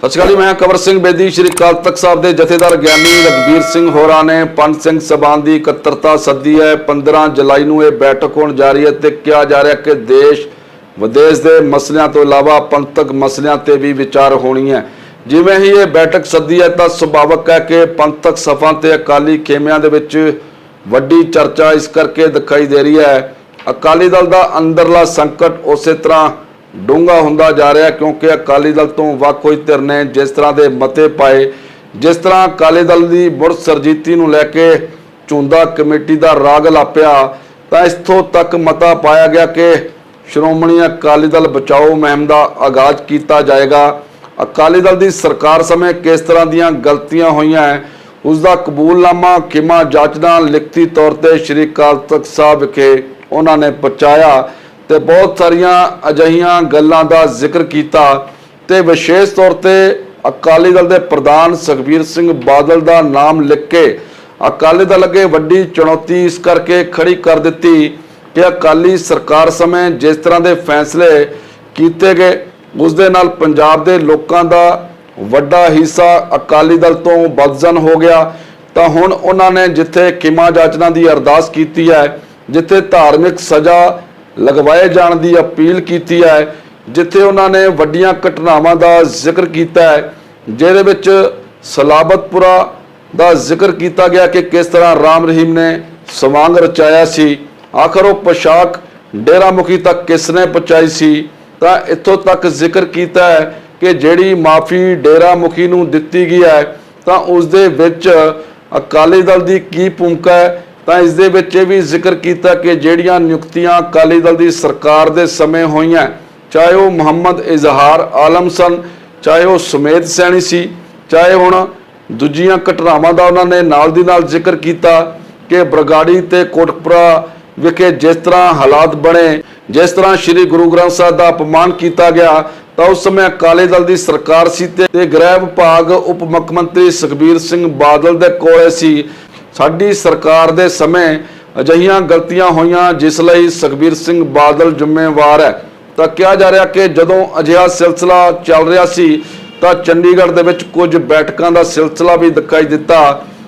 ਸਤਿ ਸ਼੍ਰੀ ਅਕਾਲ ਜੀ, ਮੈਂ ਕਵਰ ਸਿੰਘ ਬੇਦੀ, ਸ਼੍ਰੀ ਅਕਾਲ ਤਖਤ ਸਾਹਿਬ ਦੇ ਜਥੇਦਾਰ ਗਿਆਨੀ ਰਗਵੀਰ ਸਿੰਘ ਹੋਰਾਂ ਨੇ ਪੰਜ ਸਿੰਘ ਸਭਾਨ ਦੀ ਇਕੱਤਰਤਾ ਸੱਦੀ ਹੈ। 15 ਜੁਲਾਈ ਨੂੰ ਇਹ ਬੈਠਕ ਹੋਣ ਜਾ ਰਹੀ ਹੈ ਤੇ ਕਿਹਾ ਜਾ ਰਿਹਾ ਕਿ ਦੇਸ਼ ਵਿਦੇਸ਼ ਦੇ ਮਸਲਿਆਂ ਤੋਂ ਇਲਾਵਾ ਪੰਥਕ ਮਸਲਿਆਂ ਤੇ ਵੀ ਵਿਚਾਰ ਹੋਣੀ ਹੈ। ਜਿਵੇਂ ਹੀ ਇਹ ਬੈਠਕ ਸੱਦੀ ਹੈ ਤਾਂ ਸੁਭਾਵਕ ਹੈ ਕਿ ਪੰਥਕ ਸਫਾਂ ਤੇ ਅਕਾਲੀ ਖੇਮਿਆਂ ਦੇ ਵਿੱਚ ਵੱਡੀ ਚਰਚਾ ਇਸ ਕਰਕੇ ਦਿਖਾਈ ਦੇ ਰਹੀ ਹੈ। ਅਕਾਲੀ ਦਲ ਦਾ ਅੰਦਰਲਾ ਸੰਕਟ ਉਸੇ ਤਰ੍ਹਾਂ ਡੂੰਘਾ ਹੁੰਦਾ ਜਾ ਰਿਹਾ ਕਿਉਂਕਿ ਅਕਾਲੀ ਦਲ ਤੋਂ ਵੱਖ ਹੋਈ ਧਿਰ ਨੇ ਜਿਸ ਤਰ੍ਹਾਂ ਦੇ ਮਤੇ ਪਾਏ, ਜਿਸ ਤਰ੍ਹਾਂ ਅਕਾਲੀ ਦਲ ਦੀ ਮੁੜ ਸਰਜੀਤੀ ਨੂੰ ਲੈ ਕੇ ਚੁੰਦਾ ਕਮੇਟੀ ਦਾ ਰਾਗ ਲਾਪਿਆ, ਤਾਂ ਇਸਥੋਂ ਤੱਕ ਮਤਾ ਪਾਇਆ ਗਿਆ ਕਿ ਸ਼੍ਰੋਮਣੀ ਅਕਾਲੀ ਦਲ ਬਚਾਓ ਮੁਹਿੰਮ ਦਾ ਆਗਾਜ਼ ਕੀਤਾ ਜਾਏਗਾ। ਅਕਾਲੀ ਦਲ ਦੀ ਸਰਕਾਰ ਸਮੇਂ ਕਿਸ ਤਰ੍ਹਾਂ ਦੀਆਂ ਗਲਤੀਆਂ ਹੋਈਆਂ ਹੈ ਉਸ ਦਾ ਕਬੂਲਨਾਮਾ ਖਿਮਾ ਜਾਚਨਾ ਲਿਖਤੀ ਤੌਰ ਤੇ ਸ਼੍ਰੀ ਅਕਾਲ ਤਖਤ ਸਾਹਿਬ ਵਿਖੇ ਉਹਨਾਂ ਨੇ ਪਹੁੰਚਾਇਆ। ਤੇ ਬਹੁਤ ਸਾਰੀਆਂ ਅਜਿਹੀਆਂ ਗੱਲਾਂ ਦਾ ਜ਼ਿਕਰ ਕੀਤਾ ਤੇ ਵਿਸ਼ੇਸ਼ ਤੌਰ ਤੇ ਅਕਾਲੀ ਦਲ ਦੇ ਪ੍ਰਧਾਨ ਸੁਖਬੀਰ ਸਿੰਘ ਬਾਦਲ ਦਾ ਨਾਮ ਲਿਖ ਕੇ ਅਕਾਲੀ ਦਲ ਅੱਗੇ ਵੱਡੀ ਚੁਣੌਤੀ ਇਸ ਕਰਕੇ ਖੜੀ ਕਰ ਦਿੱਤੀ ਕਿ ਅਕਾਲੀ ਸਰਕਾਰ ਸਮੇਂ ਜਿਸ ਤਰ੍ਹਾਂ ਦੇ ਫੈਸਲੇ ਕੀਤੇ ਗਏ, ਉਸ ਦੇ ਨਾਲ ਪੰਜਾਬ ਦੇ ਲੋਕਾਂ ਦਾ ਵੱਡਾ ਹਿੱਸਾ ਅਕਾਲੀ ਦਲ ਤੋਂ ਬਦਜ਼ਨ ਹੋ ਗਿਆ। ਤਾਂ ਹੁਣ ਉਹਨਾਂ ਨੇ ਜਿੱਥੇ ਕਿਮਾ ਜਾਚਨਾ ਦੀ ਅਰਦਾਸ ਕੀਤੀ ਹੈ, ਜਿੱਥੇ ਧਾਰਮਿਕ ਸਜ਼ਾ ਲਗਵਾਏ ਜਾਣ ਦੀ ਅਪੀਲ ਕੀਤੀ ਹੈ, ਜਿੱਥੇ ਉਹਨਾਂ ਨੇ ਵੱਡੀਆਂ ਘਟਨਾਵਾਂ ਦਾ ਜ਼ਿਕਰ ਕੀਤਾ ਹੈ, ਜਿਹਦੇ ਵਿੱਚ ਸਲਾਬਤਪੁਰਾ ਦਾ ਜ਼ਿਕਰ ਕੀਤਾ ਗਿਆ ਕਿ ਕਿਸ ਤਰ੍ਹਾਂ ਰਾਮ ਰਹੀਮ ਨੇ ਸਵਾਂਗ ਰਚਾਇਆ ਸੀ। ਆਖਰ ਉਹ ਪੋਸ਼ਾਕ ਡੇਰਾ ਮੁਖੀ ਤੱਕ ਕਿਸ ਨੇ ਪਹੁੰਚਾਈ ਸੀ? ਤਾਂ ਇੱਥੋਂ ਤੱਕ ਜ਼ਿਕਰ ਕੀਤਾ ਹੈ ਕਿ ਜਿਹੜੀ ਮਾਫੀ ਡੇਰਾ ਮੁਖੀ ਨੂੰ ਦਿੱਤੀ ਗਈ ਹੈ, ਤਾਂ ਉਸ ਦੇ ਵਿੱਚ ਅਕਾਲੀ ਦਲ ਦੀ ਕੀ ਭੂਮਿਕਾ ਹੈ ਤਾਂ ਇਸ ਦੇ ਵਿੱਚ ਇਹ ਵੀ ਜ਼ਿਕਰ ਕੀਤਾ ਕਿ ਜਿਹੜੀਆਂ ਨਿਯੁਕਤੀਆਂ ਅਕਾਲੀ ਦਲ ਦੀ ਸਰਕਾਰ ਦੇ ਸਮੇਂ ਹੋਈਆਂ, ਚਾਹੇ ਉਹ ਮੁਹੰਮਦ ਇਜ਼ਹਾਰ ਆਲਮ ਸਨ, ਚਾਹੇ ਉਹ ਸੁਮੇਧ ਸੈਣੀ ਸੀ, ਚਾਹੇ ਹੁਣ ਦੂਜੀਆਂ ਘਟਨਾਵਾਂ ਦਾ ਉਹਨਾਂ ਨੇ ਨਾਲ ਦੀ ਨਾਲ ਜ਼ਿਕਰ ਕੀਤਾ ਕਿ ਬਰਗਾੜੀ ਤੇ ਕੋਟਪੁਰਾ ਵਿਖੇ ਜਿਸ ਤਰ੍ਹਾਂ ਹਾਲਾਤ ਬਣੇ, ਜਿਸ ਤਰ੍ਹਾਂ ਸ੍ਰੀ ਗੁਰੂ ਗ੍ਰੰਥ ਸਾਹਿਬ ਦਾ ਅਪਮਾਨ ਕੀਤਾ ਗਿਆ, ਤਾਂ ਉਸ ਸਮੇਂ ਅਕਾਲੀ ਦਲ ਦੀ ਸਰਕਾਰ ਸੀ ਤੇ ਤੇ ਗ੍ਰਹਿ ਵਿਭਾਗ ਉਪ ਮੁੱਖ ਮੰਤਰੀ ਸੁਖਬੀਰ ਸਿੰਘ ਬਾਦਲ ਦੇ ਕੋਲੇ ਸੀ। ਸਾਡੀ ਸਰਕਾਰ ਦੇ ਸਮੇਂ ਅਜਿਹੀਆਂ ਗਲਤੀਆਂ ਹੋਈਆਂ, ਜਿਸ ਲਈ ਸੁਖਬੀਰ ਸਿੰਘ ਬਾਦਲ ਜ਼ਿੰਮੇਵਾਰ ਹੈ। ਤਾਂ ਕਿਹਾ ਜਾ ਰਿਹਾ ਕਿ ਜਦੋਂ ਅਜਿਹਾ ਸਿਲਸਿਲਾ ਚੱਲ ਰਿਹਾ ਸੀ, ਤਾਂ ਚੰਡੀਗੜ੍ਹ ਦੇ ਵਿੱਚ ਕੁਝ ਬੈਠਕਾਂ ਦਾ ਸਿਲਸਿਲਾ ਵੀ ਦਿਖਾਈ ਦਿੱਤਾ।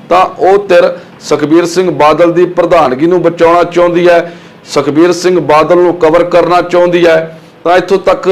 ਤਾਂ ਉਹ ਧਿਰ ਸੁਖਬੀਰ ਸਿੰਘ ਬਾਦਲ ਦੀ ਪ੍ਰਧਾਨਗੀ ਨੂੰ ਬਚਾਉਣਾ ਚਾਹੁੰਦੀ ਹੈ, ਸੁਖਬੀਰ ਸਿੰਘ ਬਾਦਲ ਨੂੰ ਕਵਰ ਕਰਨਾ ਚਾਹੁੰਦੀ ਹੈ। ਤਾਂ ਇੱਥੋਂ ਤੱਕ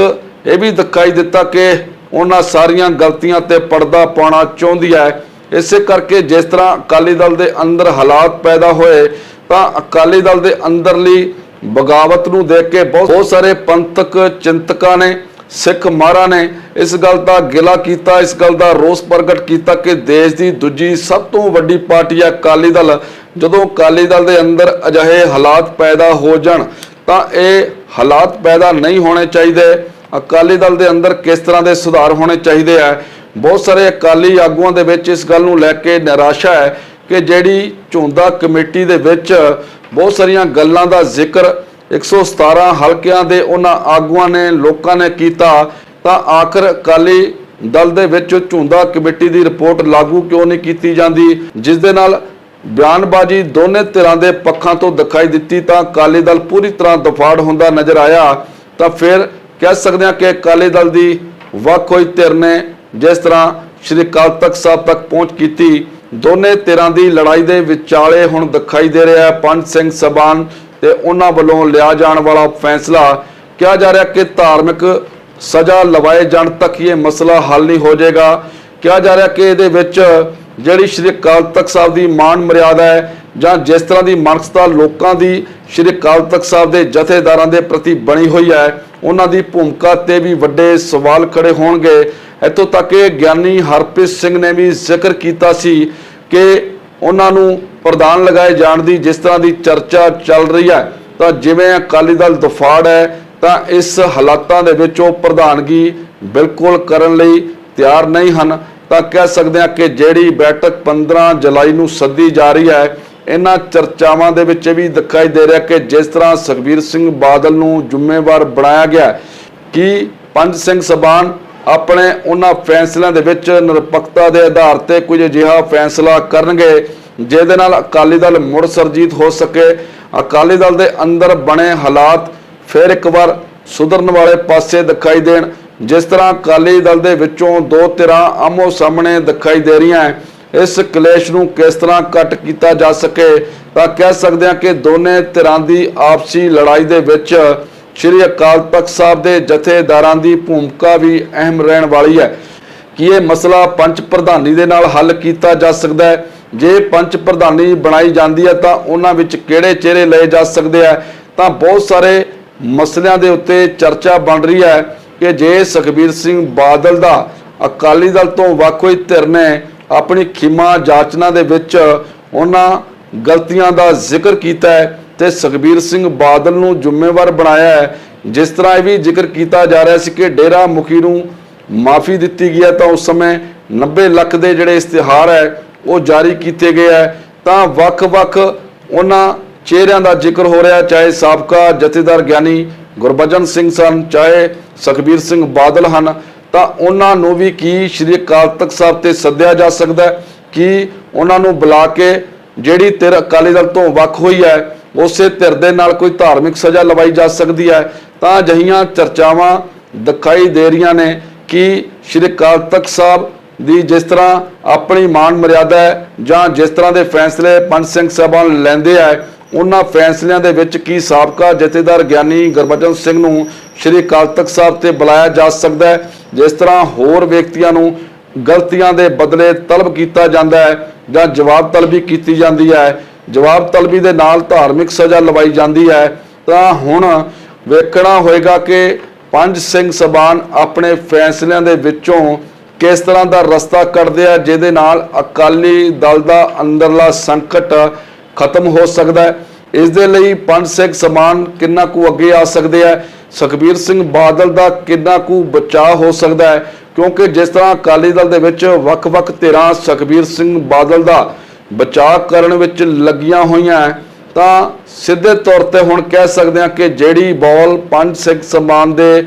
ਇਹ ਵੀ ਦਿਖਾਈ ਦਿੱਤਾ ਕਿ ਉਹਨਾਂ ਸਾਰੀਆਂ ਗਲਤੀਆਂ ਤੇ ਪਰਦਾ ਪਾਉਣਾ ਚਾਹੁੰਦੀ ਹੈ। ਇਸੇ ਕਰਕੇ ਜਿਸ ਤਰ੍ਹਾਂ ਅਕਾਲੀ ਦਲ ਦੇ ਅੰਦਰ ਹਾਲਾਤ ਪੈਦਾ ਹੋਏ, ਤਾਂ ਅਕਾਲੀ ਦਲ ਦੇ ਅੰਦਰਲੀ ਬਗਾਵਤ ਨੂੰ ਦੇਖ ਕੇ ਬਹੁਤ ਬਹੁਤ ਸਾਰੇ ਪੰਥਕ ਚਿੰਤਕਾਂ ਨੇ, ਸਿੱਖ ਮਹਾਰਾ ਨੇ ਇਸ ਗੱਲ ਦਾ ਗਿਲਾ ਕੀਤਾ, ਇਸ ਗੱਲ ਦਾ ਰੋਸ ਪ੍ਰਗਟ ਕੀਤਾ ਕਿ ਦੇਸ਼ ਦੀ ਦੂਜੀ ਸਭ ਤੋਂ ਵੱਡੀ ਪਾਰਟੀ ਹੈ ਅਕਾਲੀ ਦਲ। ਜਦੋਂ ਅਕਾਲੀ ਦਲ ਦੇ ਅੰਦਰ ਅਜਿਹੇ ਹਾਲਾਤ ਪੈਦਾ ਹੋ ਜਾਣ, ਤਾਂ ਇਹ ਹਾਲਾਤ ਪੈਦਾ ਨਹੀਂ ਹੋਣੇ ਚਾਹੀਦੇ। ਅਕਾਲੀ ਦਲ ਦੇ ਅੰਦਰ ਕਿਸ ਤਰ੍ਹਾਂ ਦੇ ਸੁਧਾਰ ਹੋਣੇ ਚਾਹੀਦੇ ਆ? ਬਹੁਤ ਸਾਰੇ ਅਕਾਲੀ ਆਗੂਆਂ ਦੇ ਵਿੱਚ ਇਸ ਗੱਲ ਨੂੰ ਲੈ ਕੇ ਨਿਰਾਸ਼ਾ ਹੈ ਕਿ ਜਿਹੜੀ ਝੁੰਦਾ ਕਮੇਟੀ ਦੇ ਵਿੱਚ ਬਹੁਤ ਸਾਰੀਆਂ ਗੱਲਾਂ ਦਾ ਜ਼ਿਕਰ 117 ਹਲਕਿਆਂ ਦੇ ਉਹਨਾਂ ਆਗੂਆਂ ਨੇ ਲੋਕਾਂ ਨੇ ਕੀਤਾ, ਤਾਂ ਆਖਰ ਅਕਾਲੀ ਦਲ ਦੇ ਵਿੱਚ ਝੁੰਦਾ ਕਮੇਟੀ ਦੀ ਰਿਪੋਰਟ ਲਾਗੂ ਕਿਉਂ ਨਹੀਂ ਕੀਤੀ ਜਾਂਦੀ? ਜਿਸ ਦੇ ਨਾਲ ਬਿਆਨਬਾਜ਼ੀ ਦੋਨੇ ਧਿਰਾਂ ਦੇ ਪੱਖਾਂ ਤੋਂ ਦਿਖਾਈ ਦਿੱਤੀ, ਤਾਂ ਅਕਾਲੀ ਦਲ ਪੂਰੀ ਤਰ੍ਹਾਂ ਦਫਾੜ ਹੁੰਦਾ ਨਜ਼ਰ ਆਇਆ। ਤਾਂ ਫਿਰ ਕਹਿ ਸਕਦੇ ਹਾਂ ਕਿ ਅਕਾਲੀ ਦਲ ਦੀ ਵੱਖ ਹੋਈ ਧਿਰ ਨੇ ਜਿਸ ਤਰ੍ਹਾਂ ਸ਼੍ਰੀ ਅਕਾਲ ਤਖਤ ਸਾਹਿਬ ਤੱਕ ਪਹੁੰਚ ਕੀਤੀ, ਦੋਨੇ ਧਿਰਾਂ ਦੀ ਲੜਾਈ ਦੇ ਵਿਚਾਲੇ ਹੁਣ ਦਿਖਾਈ ਦੇ ਰਿਹਾ ਹੈ ਪੰਜ ਸਿੰਘ ਸਬਾਨ ਤੇ ਉਹਨਾਂ ਵੱਲੋਂ ਲਿਆ ਜਾਣ ਵਾਲਾ ਫੈਸਲਾ। ਕਿਹਾ ਜਾ ਰਿਹਾ ਕਿ ਧਾਰਮਿਕ ਸਜ਼ਾ ਲਵਾਏ ਜਾਣ ਤੱਕ ਇਹ ਮਸਲਾ ਹੱਲ ਨਹੀਂ ਹੋ ਜਾਏਗਾ। ਕਿਹਾ ਜਾ ਰਿਹਾ ਕਿ ਇਹਦੇ ਵਿੱਚ ਜਿਹੜੀ ਸ਼੍ਰੀ ਅਕਾਲ ਤਖਤ ਸਾਹਿਬ ਦੀ ਮਾਣ ਮਰਿਆਦਾ ਹੈ ਜਾਂ ਜਿਸ ਤਰ੍ਹਾਂ ਦੀ ਮਨਸਤਾ ਲੋਕਾਂ ਦੀ ਸ਼੍ਰੀ ਅਕਾਲ ਤਖਤ ਸਾਹਿਬ ਦੇ ਜਥੇਦਾਰਾਂ ਦੇ ਪ੍ਰਤੀ ਬਣੀ ਹੋਈ ਹੈ, ਉਹਨਾਂ ਦੀ ਭੂਮਿਕਾ ਤੇ ਵੀ ਵੱਡੇ ਸਵਾਲ ਖੜੇ ਹੋਣਗੇ। ਇੱਥੋਂ ਤੱਕ ਕਿ ਗਿਆਨੀ ਹਰਪ੍ਰੀਤ ਸਿੰਘ ਨੇ ਵੀ ਜ਼ਿਕਰ ਕੀਤਾ ਸੀ ਕਿ ਉਹਨਾਂ ਨੂੰ ਪ੍ਰਧਾਨ ਲਗਾਏ ਜਾਣ ਦੀ ਜਿਸ ਤਰ੍ਹਾਂ ਦੀ ਚਰਚਾ ਚੱਲ ਰਹੀ ਹੈ, ਤਾਂ ਜਿਵੇਂ ਅਕਾਲੀ ਦਲ ਦਫਾੜ ਹੈ, ਤਾਂ ਇਸ ਹਾਲਾਤਾਂ ਦੇ ਵਿੱਚ ਉਹ ਪ੍ਰਧਾਨਗੀ ਬਿਲਕੁਲ ਕਰਨ ਲਈ ਤਿਆਰ ਨਹੀਂ ਹਨ। ਤਾਂ ਕਹਿ ਸਕਦੇ ਹਾਂ ਕਿ ਜਿਹੜੀ ਬੈਠਕ 15 ਜੁਲਾਈ ਨੂੰ ਸੱਦੀ ਜਾ ਰਹੀ ਹੈ, ਇਹਨਾਂ ਚਰਚਾਵਾਂ ਦੇ ਵਿੱਚ ਇਹ ਵੀ ਦਿਖਾਈ ਦੇ ਰਿਹਾ ਕਿ ਜਿਸ ਤਰ੍ਹਾਂ ਸੁਖਬੀਰ ਸਿੰਘ ਬਾਦਲ ਨੂੰ ਜ਼ਿੰਮੇਵਾਰ ਬਣਾਇਆ ਗਿਆ, ਕਿ ਪੰਜ ਸਿੰਘ ਸਬਾਨ ਆਪਣੇ ਉਹਨਾਂ ਫੈਸਲਿਆਂ ਦੇ ਵਿੱਚ ਨਿਰਪੱਖਤਾ ਦੇ ਆਧਾਰ ਤੇ ਕੁਝ ਅਜਿਹਾ ਫੈਸਲਾ ਕਰਨਗੇ, ਜਿਹਦੇ ਨਾਲ ਅਕਾਲੀ ਦਲ ਮੁੜ ਸਰਜੀਤ ਹੋ ਸਕੇ। ਅਕਾਲੀ ਦਲ ਦੇ ਅੰਦਰ ਬਣੇ ਹਾਲਾਤ ਫਿਰ ਇੱਕ ਵਾਰ ਸੁਧਰਨ ਵਾਲੇ ਪਾਸੇ ਦਿਖਾਈ ਦੇਣ, ਜਿਸ ਤਰ੍ਹਾਂ ਅਕਾਲੀ ਦਲ ਦੇ ਵਿੱਚੋਂ ਦੋ ਧਿਰਾਂ ਆਮੋ ਸਾਹਮਣੇ ਦਿਖਾਈ ਦੇ ਰਹੀਆਂ ਇਸ ਕਲੇਸ਼ ਨੂੰ ਕਿਸ ਤਰ੍ਹਾਂ ਕੱਟ ਕੀਤਾ ਜਾ ਸਕੇ, ਤਾਂ ਕਹਿ ਸਕਦੇ ਹਾਂ ਕਿ ਦੋਨੇ ਧਿਰਾਂ ਦੀ ਆਪਸੀ ਲੜਾਈ ਦੇ ਵਿੱਚ ਸ਼੍ਰੀ ਅਕਾਲ ਤਖਤ ਸਾਹਿਬ ਦੇ ਜਥੇਦਾਰਾਂ ਦੀ ਭੂਮਿਕਾ ਵੀ ਅਹਿਮ ਰਹਿਣ ਵਾਲੀ ਹੈ ਕਿ ਇਹ ਮਸਲਾ ਪੰਚ ਪ੍ਰਧਾਨੀ ਦੇ ਨਾਲ ਹੱਲ ਕੀਤਾ ਜਾ ਸਕਦਾ ਹੈ। ਜੇ ਪੰਚ ਪ੍ਰਧਾਨੀ ਬਣਾਈ ਜਾਂਦੀ ਹੈ ਤਾਂ ਉਹਨਾਂ ਵਿੱਚ ਕਿਹੜੇ ਚਿਹਰੇ ਲਏ ਜਾ ਸਕਦੇ ਆ? ਤਾਂ ਬਹੁਤ ਸਾਰੇ ਮਸਲਿਆਂ ਦੇ ਉੱਤੇ ਚਰਚਾ ਬਣ ਰਹੀ ਹੈ ਕਿ ਜੇ ਸੁਖਬੀਰ ਸਿੰਘ ਬਾਦਲ ਦਾ ਅਕਾਲੀ ਦਲ ਤੋਂ ਵੱਖ ਹੋਈ ਧਿਰ ਨੇ ਆਪਣੀ ਖਿਮਾ ਜਾਚਨਾ ਦੇ ਵਿੱਚ ਉਹਨਾਂ ਗਲਤੀਆਂ ਦਾ ਜ਼ਿਕਰ ਕੀਤਾ ਹੈ ਤੇ ਸੁਖਬੀਰ ਸਿੰਘ ਬਾਦਲ ਨੂੰ ਜ਼ਿੰਮੇਵਾਰ ਬਣਾਇਆ ਹੈ। ਜਿਸ ਤਰ੍ਹਾਂ ਇਹ ਵੀ ਜ਼ਿਕਰ ਕੀਤਾ ਜਾ ਰਿਹਾ ਸੀ ਕਿ ਡੇਰਾ ਮੁਖੀ ਨੂੰ ਮਾਫੀ ਦਿੱਤੀ ਗਈ ਹੈ, ਤਾਂ ਉਸ ਸਮੇਂ 90 ਲੱਖ ਦੇ ਜਿਹੜੇ ਇਸ਼ਤਿਹਾਰ ਹੈ, ਉਹ ਜਾਰੀ ਕੀਤੇ ਗਏ ਹੈ। ਤਾਂ ਵੱਖ-ਵੱਖ ਉਹਨਾਂ ਚਿਹਰਿਆਂ ਦਾ ਜ਼ਿਕਰ ਹੋ ਰਿਹਾ, ਚਾਹੇ ਸਾਬਕਾ ਜਥੇਦਾਰ ਗਿਆਨੀ ਗੁਰਬਚਨ ਸਿੰਘ ਸਨ, ਚਾਹੇ ਸੁਖਬੀਰ ਸਿੰਘ ਬਾਦਲ ਹਨ, ਤਾਂ ਉਹਨਾਂ ਨੂੰ ਵੀ ਕੀ ਸ਼੍ਰੀ ਅਕਾਲ ਤਖਤ ਸਾਹਿਬ ਤੇ ਸੱਦਿਆ ਜਾ ਸਕਦਾ ਹੈ ਕਿ ਉਹਨਾਂ ਨੂੰ ਬੁਲਾ ਕੇ ਜਿਹੜੀ ਧਿਰ ਅਕਾਲੀ ਦਲ ਤੋਂ ਵੱਖ ਹੋਈ ਹੈ ਉਸੇ ਧਿਰ ਦੇ ਨਾਲ ਕੋਈ ਧਾਰਮਿਕ ਸਜ਼ਾ ਲਵਾਈ ਜਾ ਸਕਦੀ ਹੈ। ਤਾਂ ਅਜਿਹੀਆਂ ਚਰਚਾਵਾਂ ਦਿਖਾਈ ਦੇ ਰਹੀਆਂ ਨੇ ਕਿ ਸ਼੍ਰੀ ਅਕਾਲ ਤਖਤ ਸਾਹਿਬ ਦੀ ਜਿਸ ਤਰ੍ਹਾਂ ਆਪਣੀ ਮਾਨ ਮਰਿਆਦਾ ਹੈ ਜਾਂ ਜਿਸ ਤਰ੍ਹਾਂ ਦੇ ਫੈਸਲੇ ਪੰਜ ਸਿੰਘ ਸਾਹਿਬਾਨ ਲੈਂਦੇ ਆ, ਉਹਨਾਂ ਫੈਸਲਿਆਂ ਦੇ ਵਿੱਚ ਕੀ ਸਾਬਕਾ ਜਥੇਦਾਰ ਗਿਆਨੀ ਗੁਰਬਚਨ ਸਿੰਘ ਨੂੰ ਸ਼੍ਰੀ ਅਕਾਲ ਤਖਤ ਸਾਹਿਬ ਤੇ ਬੁਲਾਇਆ ਜਾ ਸਕਦਾ ਹੈ, ਜਿਸ ਤਰ੍ਹਾਂ ਹੋਰ ਵਿਅਕਤੀਆਂ ਨੂੰ ਗਲਤੀਆਂ ਦੇ ਬਦਲੇ ਤਲਬ ਕੀਤਾ ਜਾਂਦਾ ਹੈ ਜਾਂ ਜਵਾਬ ਤਲਬੀ ਕੀਤੀ ਜਾਂਦੀ ਹੈ। ਜਵਾਬ ਤਲਬੀ ਦੇ ਨਾਲ ਧਾਰਮਿਕ ਸਜ਼ਾ ਲਵਾਈ ਜਾਂਦੀ ਹੈ। ਤਾਂ ਹੁਣ ਵੇਖਣਾ ਹੋਏਗਾ ਕਿ ਪੰਜ ਸਿੰਘ ਸਬਾਨ ਆਪਣੇ ਫੈਸਲਿਆਂ ਦੇ ਵਿੱਚੋਂ ਕਿਸ ਤਰ੍ਹਾਂ ਦਾ ਰਸਤਾ ਕੱਢਦੇ ਆ, ਜਿਹਦੇ ਨਾਲ ਅਕਾਲੀ ਦਲ ਦਾ ਅੰਦਰਲਾ ਸੰਕਟ ਖਤਮ ਹੋ ਸਕਦਾ ਹੈ। ਇਸ ਦੇ ਲਈ ਪੰਜ ਸਿੰਘ ਸਮਾਨ ਕਿੰਨਾ ਕੁ ਅੱਗੇ ਆ ਸਕਦੇ ਆ? ਸੁਖਬੀਰ ਸਿੰਘ ਬਾਦਲ ਦਾ ਕਿੰਨਾ ਕੁ ਬਚਾਅ ਹੋ ਸਕਦਾ ਹੈ? ਕਿਉਂਕਿ ਜਿਸ ਤਰ੍ਹਾਂ ਅਕਾਲੀ ਦਲ ਦੇ ਵਿੱਚ ਵੱਖ-ਵੱਖ ਧਿਰਾਂ ਸੁਖਬੀਰ ਸਿੰਘ ਬਾਦਲ ਦਾ ਬਚਾਅ ਕਰਨ ਵਿੱਚ ਲੱਗੀਆਂ ਹੋਈਆਂ ਤਾਂ ਸਿੱਧੇ ਤੌਰ ਤੇ ਹੁਣ ਕਹਿ ਸਕਦੇ ਹਾਂ ਕਿ ਜਿਹੜੀ ਬਾਲ ਪੰਜ ਸਿੰਘ ਸਮਾਨ ਦੇ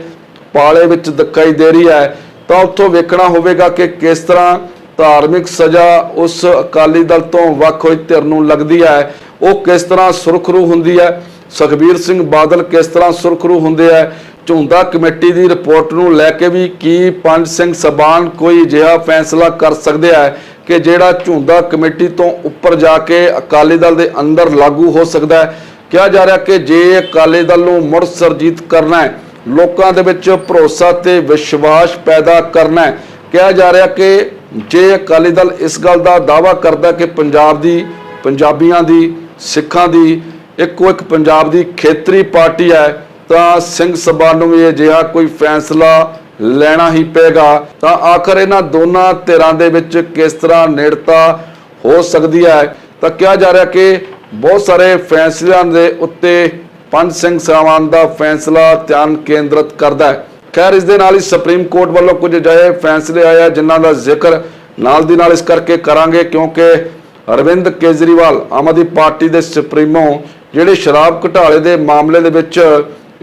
ਪਾਲੇ ਵਿੱਚ ਦਿਖਾਈ ਦੇ ਰਹੀ ਹੈ ਤਾਂ ਉੱਥੋਂ ਵੇਖਣਾ ਹੋਵੇਗਾ ਕਿ ਕਿਸ ਤਰ੍ਹਾਂ ਧਾਰਮਿਕ ਸਜ਼ਾ ਉਸ ਅਕਾਲੀ ਦਲ ਤੋਂ ਵੱਖ ਹੋਈ ਧਿਰ ਨੂੰ ਲੱਗਦੀ ਹੈ ਉਹ ਕਿਸ ਤਰ੍ਹਾਂ ਸੁਰਖਰੂ ਹੁੰਦੀ ਹੈ ਸੁਖਬੀਰ ਸਿੰਘ ਬਾਦਲ ਕਿਸ ਤਰ੍ਹਾਂ ਸੁਰਖਰੂ ਹੁੰਦੇ ਹੈ ਝੁੰਦਾ ਕਮੇਟੀ ਦੀ ਰਿਪੋਰਟ ਨੂੰ ਲੈ ਕੇ ਵੀ ਕੀ ਪੰਜ ਸਿੰਘ ਸਬਾਨ ਕੋਈ ਅਜਿਹਾ ਫੈਸਲਾ ਕਰ ਸਕਦੇ ਆ ਕਿ ਜਿਹੜਾ ਝੁੰਦਾ ਕਮੇਟੀ ਤੋਂ ਉੱਪਰ ਜਾ ਕੇ ਅਕਾਲੀ ਦਲ ਦੇ ਅੰਦਰ ਲਾਗੂ ਹੋ ਸਕਦਾ ਹੈ? ਕਿਹਾ ਜਾ ਰਿਹਾ ਕਿ ਜੇ ਅਕਾਲੀ ਦਲ ਨੂੰ ਮੁੜ ਸਰਜੀਤ ਕਰਨਾ ਹੈ, ਲੋਕਾਂ ਦੇ ਵਿੱਚ ਭਰੋਸਾ ਤੇ ਵਿਸ਼ਵਾਸ ਪੈਦਾ ਕਰਨਾ ਹੈ। ਕਿਹਾ ਜਾ ਰਿਹਾ ਕਿ ਜੇ ਅਕਾਲੀ ਦਲ ਇਸ ਗੱਲ ਦਾ ਦਾਅਵਾ ਕਰਦਾ ਕਿ ਪੰਜਾਬ ਦੀ, ਪੰਜਾਬੀਆਂ ਦੀ, ਸਿੱਖਾਂ ਦੀ ਇੱਕੋ ਇੱਕ ਪੰਜਾਬ ਦੀ ਖੇਤਰੀ ਪਾਰਟੀ ਹੈ, ਤਾਂ ਸਿੰਘ ਸਭਾ ਨੂੰ ਵੀ ਅਜਿਹਾ ਕੋਈ ਫੈਸਲਾ ਲੈਣਾ ਹੀ ਪਏਗਾ। ਤਾਂ ਆਖਰ ਇਹਨਾਂ ਦੋਨਾਂ ਧਿਰਾਂ ਦੇ ਵਿੱਚ ਕਿਸ ਤਰ੍ਹਾਂ ਨੇੜਤਾ ਹੋ ਸਕਦੀ ਹੈ? ਤਾਂ ਕਿਹਾ ਜਾ ਰਿਹਾ ਕਿ ਬਹੁਤ ਸਾਰੇ ਫੈਸਲਿਆਂ ਦੇ ਉੱਤੇ ਪੰਜ ਸਿੰਘ ਸਭਾਵਾਂ ਦਾ ਫੈਸਲਾ ਧਿਆਨ ਕੇਂਦਰਿਤ ਕਰਦਾ ਹੈ। ਖੈਰ, ਇਸ ਦੇ ਨਾਲ ਹੀ ਸੁਪਰੀਮ ਕੋਰਟ ਵੱਲੋਂ ਕੁਝ ਅਜਿਹੇ ਫੈਸਲੇ ਆਏ ਆ, ਜਿਨ੍ਹਾਂ ਦਾ ਜ਼ਿਕਰ ਨਾਲ ਦੀ ਨਾਲ ਇਸ ਕਰਕੇ ਕਰਾਂਗੇ, ਕਿਉਂਕਿ ਅਰਵਿੰਦ ਕੇਜਰੀਵਾਲ ਆਮ ਆਦਮੀ ਪਾਰਟੀ ਦੇ ਸੁਪਰੀਮੋ ਜਿਹੜੇ ਸ਼ਰਾਬ ਘੁਟਾਲੇ ਦੇ ਮਾਮਲੇ ਦੇ ਵਿੱਚ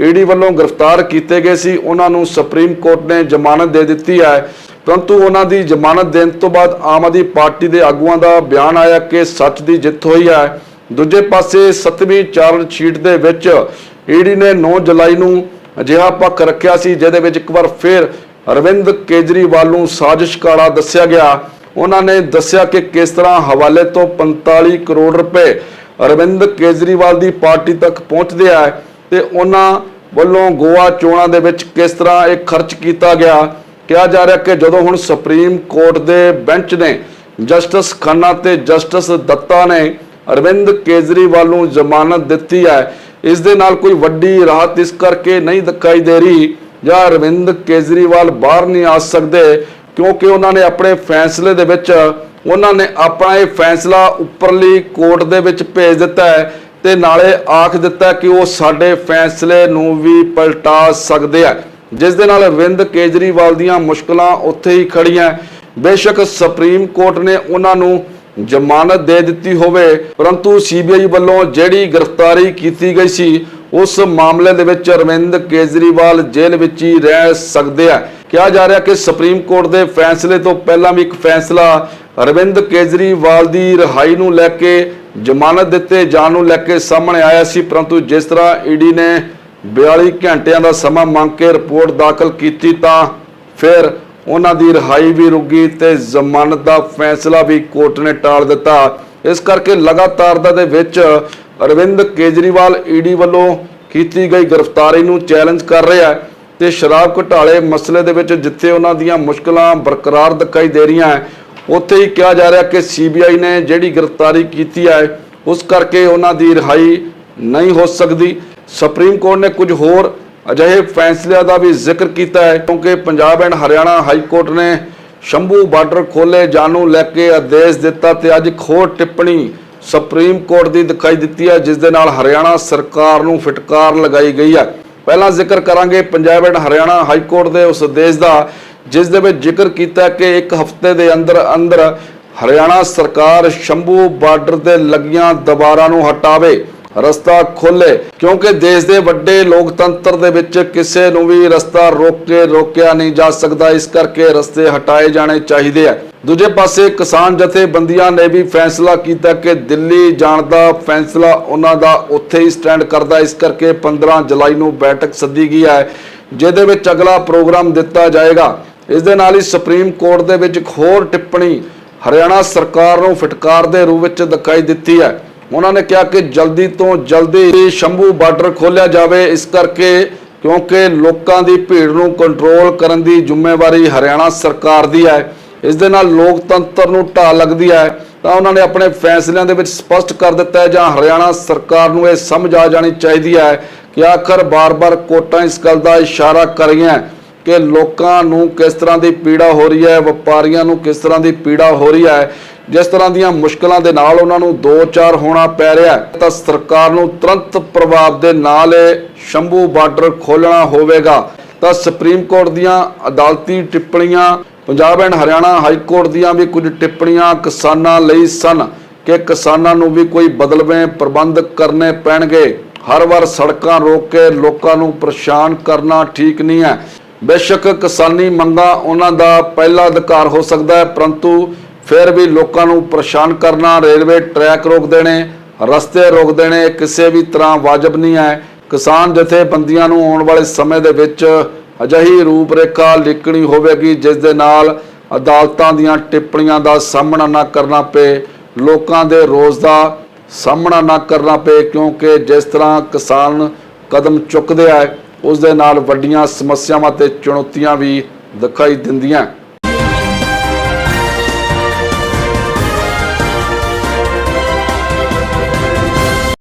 ਈਡੀ ਵੱਲੋਂ ਗ੍ਰਿਫਤਾਰ ਕੀਤੇ ਗਏ ਸੀ, ਉਹਨਾਂ ਨੂੰ ਸੁਪਰੀਮ ਕੋਰਟ ਨੇ ਜ਼ਮਾਨਤ ਦੇ ਦਿੱਤੀ ਹੈ। ਪਰੰਤੂ ਉਹਨਾਂ ਦੀ ਜ਼ਮਾਨਤ ਦੇਣ ਤੋਂ ਬਾਅਦ ਆਮ ਆਦਮੀ ਪਾਰਟੀ ਦੇ ਆਗੂਆਂ ਦਾ ਬਿਆਨ ਆਇਆ ਕਿ ਸੱਚ ਦੀ ਜਿੱਤ ਹੋਈ ਹੈ। ਦੂਜੇ ਪਾਸੇ ਸੱਤਵੀਂ ਚਾਰਜ ਸ਼ੀਟ ਦੇ ਵਿੱਚ ਈਡੀ ਨੇ 9 ਜੁਲਾਈ ਨੂੰ ਅਜਿਹਾ ਪੱਖ ਰੱਖਿਆ ਸੀ, ਜਿਹਦੇ ਵਿੱਚ ਇੱਕ ਵਾਰ ਫਿਰ ਅਰਵਿੰਦ ਕੇਜਰੀਵਾਲ ਨੂੰ ਸਾਜ਼ਿਸ਼ਕਾਰਾ ਦੱਸਿਆ ਗਿਆ। ਉਹਨਾਂ ਨੇ ਦੱਸਿਆ ਕਿ ਕਿਸ ਤਰ੍ਹਾਂ ਹਵਾਲੇ ਤੋਂ 45 ਕਰੋੜ ਰੁਪਏ ਅਰਵਿੰਦ ਕੇਜਰੀਵਾਲ ਦੀ ਪਾਰਟੀ ਤੱਕ ਪਹੁੰਚਦੇ ਆ ਤੇ ਉਹਨਾਂ ਵੱਲੋਂ ਗੋਆ ਚੋਣਾਂ ਦੇ ਵਿੱਚ ਕਿਸ ਤਰ੍ਹਾਂ ਇਹ ਖਰਚ ਕੀਤਾ ਗਿਆ? ਕਿਹਾ ਜਾ ਰਿਹਾ ਕਿ ਜਦੋਂ ਹੁਣ ਸੁਪਰੀਮ ਕੋਰਟ ਦੇ ਬੈਂਚ ਨੇ ਜਸਟਿਸ ਖੰਨਾ ਤੇ ਜਸਟਿਸ ਦੱਤਾ ਨੇ, ਅਰਵਿੰਦ ਕੇਜਰੀਵਾਲ ਨੂੰ ਜ਼ਮਾਨਤ ਦਿੱਤੀ ਹੈ। ਇਸ ਦੇ ਨਾਲ ਕੋਈ ਵੱਡੀ ਰਾਹਤ ਇਸ ਕਰਕੇ ਨਹੀਂ ਦਿਖਾਈ ਦੇ ਰਹੀ ਜਾਂ ਅਰਵਿੰਦ ਕੇਜਰੀਵਾਲ ਬਾਹਰ ਨਹੀਂ ਆ ਸਕਦੇ ਕਿਉਂਕਿ ਉਹਨਾਂ ਨੇ ਆਪਣੇ ਫੈਸਲੇ ਦੇ ਵਿੱਚ ਉਹਨਾਂ ਨੇ ਆਪਣਾ ਇਹ ਫੈਸਲਾ ਉੱਪਰਲੀ ਕੋਰਟ ਦੇ ਵਿੱਚ ਭੇਜ ਦਿੱਤਾ ਹੈ ਤੇ ਨਾਲੇ ਆਖ ਦਿੱਤਾ ਕਿ ਉਹ ਸਾਡੇ ਫੈਸਲੇ ਨੂੰ ਵੀ ਪਲਟਾ ਸਕਦੇ ਆ। ਜਿਸ ਦੇ ਨਾਲ ਅਰਵਿੰਦ ਕੇਜਰੀਵਾਲ ਦੀਆਂ ਮੁਸ਼ਕਲਾਂ ਉੱਥੇ ਹੀ ਖੜੀਆਂ ਬੇਸ਼ੱਕ ਸੁਪਰੀਮ ਕੋਰਟ ਨੇ ਉਹਨਾਂ ਨੂੰ ਜ਼ਮਾਨਤ ਦੇ ਦਿੱਤੀ ਹੋਵੇ, ਪਰੰਤੂ ਸੀਬੀਆਈ ਵੱਲੋਂ ਜਿਹੜੀ ਗ੍ਰਿਫਤਾਰੀ ਕੀਤੀ ਗਈ ਸੀ, ਉਸ ਮਾਮਲੇ ਦੇ ਵਿੱਚ ਅਰਵਿੰਦ ਕੇਜਰੀਵਾਲ ਜੇਲ੍ਹ ਵਿੱਚ ਹੀ ਰਹਿ ਸਕਦੇ ਆ। ਕਿਹਾ ਜਾ ਰਿਹਾ ਕਿ ਸੁਪਰੀਮ ਕੋਰਟ ਦੇ ਫੈਸਲੇ ਤੋਂ ਪਹਿਲਾਂ ਵੀ ਇੱਕ ਫੈਸਲਾ ਅਰਵਿੰਦ ਕੇਜਰੀਵਾਲ ਦੀ ਰਿਹਾਈ ਨੂੰ ਲੈ ਕੇ, ਜ਼ਮਾਨਤ ਦਿੱਤੇ ਜਾਣ ਨੂੰ ਲੈ ਕੇ ਸਾਹਮਣੇ ਆਇਆ ਸੀ, ਪਰੰਤੂ ਜਿਸ ਤਰ੍ਹਾਂ ਈਡੀ ਨੇ 42 ਘੰਟਿਆਂ ਦਾ ਸਮਾਂ ਮੰਗ ਕੇ ਰਿਪੋਰਟ ਦਾਖਲ ਕੀਤੀ ਤਾਂ ਫਿਰ ਉਹਨਾਂ ਦੀ ਰਿਹਾਈ ਵੀ ਰੁਕੀ ਤੇ ਜ਼ਮਾਨਤ ਦਾ ਫੈਸਲਾ ਵੀ ਕੋਰਟ ਨੇ ਟਾਲ ਦਿੱਤਾ। ਇਸ ਕਰਕੇ ਲਗਾਤਾਰਤਾ ਦੇ ਵਿੱਚ ਅਰਵਿੰਦ ਕੇਜਰੀਵਾਲ ਈਡੀ ਵੱਲੋਂ ਕੀਤੀ ਗਈ ਗ੍ਰਿਫਤਾਰੀ ਨੂੰ ਚੈਲੰਜ ਕਰ ਰਿਹਾ ਹੈ ਤੇ ਸ਼ਰਾਬ ਘੁਟਾਲੇ ਮਸਲੇ ਦੇ ਵਿੱਚ ਜਿੱਥੇ ਉਹਨਾਂ ਦੀਆਂ ਮੁਸ਼ਕਲਾਂ ਬਰਕਰਾਰ ਦਿਖਾਈ ਦੇ ਰਹੀਆਂ ਉੱਥੇ ਹੀ ਕਿਹਾ ਜਾ ਰਿਹਾ ਕਿ ਸੀਬੀਆਈ ਨੇ ਜਿਹੜੀ ਗ੍ਰਿਫਤਾਰੀ ਕੀਤੀ ਹੈ, ਉਸ ਕਰਕੇ ਉਹਨਾਂ ਦੀ ਰਿਹਾਈ ਨਹੀਂ ਹੋ ਸਕਦੀ। ਸੁਪਰੀਮ ਕੋਰਟ ਨੇ ਕੁਝ ਹੋਰ ਅਜਿਹੇ ਫੈਸਲਿਆਂ ਦਾ ਵੀ ਜ਼ਿਕਰ ਕੀਤਾ ਹੈ, ਕਿਉਂਕਿ Punjab and Haryana high court ਨੇ ਸ਼ੰਭੂ ਬਾਰਡਰ ਖੋਲੇ ਜਾਣ ਨੂੰ ਲੈ ਕੇ ਆਦੇਸ਼ ਦਿੱਤਾ ਤੇ ਅੱਜ ਇੱਕ ਹੋਰ ਟਿੱਪਣੀ ਸੁਪਰੀਮ ਕੋਰਟ ਦੀ ਦਿਖਾਈ ਦਿੱਤੀ ਹੈ, ਜਿਸ ਦੇ ਨਾਲ ਹਰਿਆਣਾ ਸਰਕਾਰ ਨੂੰ ਫਟਕਾਰ ਲਗਾਈ ਗਈ ਹੈ। ਪਹਿਲਾਂ ਜ਼ਿਕਰ ਕਰਾਂਗੇ Punjab and Haryana high court ਦੇ ਉਸ ਆਦੇਸ਼ ਦਾ। ਜਿਸ ਦੇ ਵਿੱਚ ਜ਼ਿਕਰ ਕੀਤਾ ਕਿ ਇੱਕ ਹਫ਼ਤੇ ਦੇ ਅੰਦਰ ਅੰਦਰ ਹਰਿਆਣਾ ਸਰਕਾਰ ਸ਼ੰਭੂ ਬਾਰਡਰ ਤੇ ਲੱਗੀਆਂ ਦੀਵਾਰਾਂ ਨੂੰ ਹਟਾਵੇ, ਰਸਤਾ ਖੋਲੇ, ਕਿਉਂਕਿ ਦੇਸ਼ ਦੇ ਵੱਡੇ ਲੋਕਤੰਤਰ ਦੇ ਵਿੱਚ ਕਿਸੇ ਨੂੰ ਵੀ ਰਸਤਾ ਰੋਕ ਕੇ ਰੋਕਿਆ ਨਹੀਂ ਜਾ ਸਕਦਾ, ਇਸ ਕਰਕੇ ਰਸਤੇ ਹਟਾਏ ਜਾਣੇ ਚਾਹੀਦੇ ਆ। ਦੂਜੇ ਪਾਸੇ ਕਿਸਾਨ ਜਥੇਬੰਦੀਆਂ ਨੇ ਵੀ ਫੈਸਲਾ ਕੀਤਾ ਕਿ ਦਿੱਲੀ ਜਾਣ ਦਾ ਫੈਸਲਾ ਉਹਨਾਂ ਦਾ ਉੱਥੇ ਹੀ ਸਟੈਂਡ ਕਰਦਾ, ਇਸ ਕਰਕੇ 15 ਜੁਲਾਈ ਨੂੰ ਬੈਠਕ ਸੱਦੀ ਗਈ ਹੈ, ਜਿਹਦੇ ਵਿੱਚ ਅਗਲਾ ਪ੍ਰੋਗਰਾਮ ਦਿੱਤਾ ਜਾਏਗਾ। ਇਸ ਦੇ ਨਾਲ ਹੀ ਸੁਪਰੀਮ ਕੋਰਟ ਦੇ ਵਿੱਚ ਇੱਕ ਹੋਰ ਟਿੱਪਣੀ ਹਰਿਆਣਾ ਸਰਕਾਰ ਨੂੰ ਫਟਕਾਰ ਦੇ ਰੂਪ ਵਿੱਚ ਦਿਖਾਈ ਦਿੱਤੀ ਹੈ। ਉਹਨਾਂ ਨੇ ਕਿਹਾ ਕਿ ਜਲਦੀ ਤੋਂ ਜਲਦੀ ਸ਼ੰਭੂ ਬਾਰਡਰ ਖੋਲਿਆ ਜਾਵੇ। ਇਸ ਕਰਕੇ ਕਿਉਂਕਿ ਲੋਕਾਂ ਦੀ ਭੀੜ ਨੂੰ ਕੰਟਰੋਲ ਕਰਨ ਦੀ ਜ਼ਿੰਮੇਵਾਰੀ ਹਰਿਆਣਾ ਸਰਕਾਰ ਦੀ ਹੈ। ਇਸ ਦੇ ਨਾਲ ਲੋਕਤੰਤਰ ਨੂੰ ਢਾਹ ਲੱਗਦੀ ਹੈ। ਤਾਂ ਉਹਨਾਂ ਨੇ ਆਪਣੇ ਫੈਸਲਿਆਂ ਦੇ ਵਿੱਚ ਸਪਸ਼ਟ ਕਰ ਦਿੱਤਾ ਹੈ ਜਾਂ ਹਰਿਆਣਾ ਸਰਕਾਰ ਨੂੰ ਇਹ ਸਮਝ ਆ ਜਾਣੀ ਚਾਹੀਦੀ ਹੈ ਕਿ ਆਖਰ ਬਾਰ-ਬਾਰ ਕੋਰਟਾਂ ਇਸ ਗੱਲ ਦਾ ਇਸ਼ਾਰਾ ਕਰ ਰਹੀਆਂ। ਕਿ ਲੋਕਾਂ ਨੂੰ ਕਿਸ ਤਰ੍ਹਾਂ ਦੀ ਪੀੜਾ ਹੋ ਰਹੀ ਹੈ, ਵਪਾਰੀਆਂ ਨੂੰ ਕਿਸ ਤਰ੍ਹਾਂ ਦੀ ਪੀੜਾ ਹੋ ਰਹੀ ਹੈ, ਜਿਸ ਤਰ੍ਹਾਂ ਦੀਆਂ ਮੁਸ਼ਕਲਾਂ ਦੇ ਨਾਲ ਉਹਨਾਂ ਨੂੰ ਦੋ ਚਾਰ ਹੋਣਾ ਪੈ ਰਿਹਾ ਤਾਂ ਸਰਕਾਰ ਨੂੰ ਤੁਰੰਤ ਪ੍ਰਭਾਵ ਦੇ ਨਾਲ ਇਹ ਸ਼ੰਭੂ ਬਾਰਡਰ ਖੋਲਣਾ ਹੋਵੇਗਾ। ਤਾਂ ਸੁਪਰੀਮ ਕੋਰਟ ਦੀਆਂ ਅਦਾਲਤੀ ਟਿੱਪਣੀਆਂ, Punjab and Haryana high court ਦੀਆਂ ਵੀ ਕੁਝ ਟਿੱਪਣੀਆਂ ਕਿਸਾਨਾਂ ਲਈ ਸਨ ਕਿ ਕਿਸਾਨਾਂ ਨੂੰ ਵੀ ਕੋਈ ਬਦਲਵੇਂ ਪ੍ਰਬੰਧ ਕਰਨੇ ਪੈਣਗੇ। ਹਰ ਵਾਰ ਸੜਕਾਂ ਰੋਕ ਕੇ ਲੋਕਾਂ ਨੂੰ ਪਰੇਸ਼ਾਨ ਕਰਨਾ ਠੀਕ ਨਹੀਂ ਹੈ। ਬੇਸ਼ੱਕ ਕਿਸਾਨੀ ਮੰਗਾਂ ਉਹਨਾਂ ਦਾ ਪਹਿਲਾ ਅਧਿਕਾਰ ਹੋ ਸਕਦਾ ਹੈ, ਪਰੰਤੂ ਫਿਰ ਵੀ ਲੋਕਾਂ ਨੂੰ ਪਰੇਸ਼ਾਨ ਕਰਨਾ, ਰੇਲਵੇ ਟਰੈਕ ਰੋਕ ਦੇਣੇ, ਰਸਤੇ ਰੋਕ ਦੇਣੇ ਕਿਸੇ ਵੀ ਤਰ੍ਹਾਂ ਵਾਜਬ ਨਹੀਂ ਹੈ। ਕਿਸਾਨ ਜਥੇਬੰਦੀਆਂ ਨੂੰ ਆਉਣ ਵਾਲੇ ਸਮੇਂ ਦੇ ਵਿੱਚ ਅਜਿਹੀ ਰੂਪਰੇਖਾ ਲਿਖਣੀ ਹੋਵੇਗੀ, ਜਿਸ ਦੇ ਨਾਲ ਅਦਾਲਤਾਂ ਦੀਆਂ ਟਿੱਪਣੀਆਂ ਦਾ ਸਾਹਮਣਾ ਨਾ ਕਰਨਾ ਪਏ, ਲੋਕਾਂ ਦੇ ਰੋਜ਼ ਦਾ ਸਾਹਮਣਾ ਨਾ ਕਰਨਾ ਪਏ, ਕਿਉਂਕਿ ਜਿਸ ਤਰ੍ਹਾਂ ਕਿਸਾਨ ਕਦਮ ਚੁੱਕਦੇ ਆ ਉਸ ਦੇ ਨਾਲ ਵੱਡੀਆਂ ਸਮੱਸਿਆਵਾਂ ਤੇ ਚੁਣੌਤੀਆਂ ਵੀ ਦਿਖਾਈ ਦਿੰਦੀਆਂ।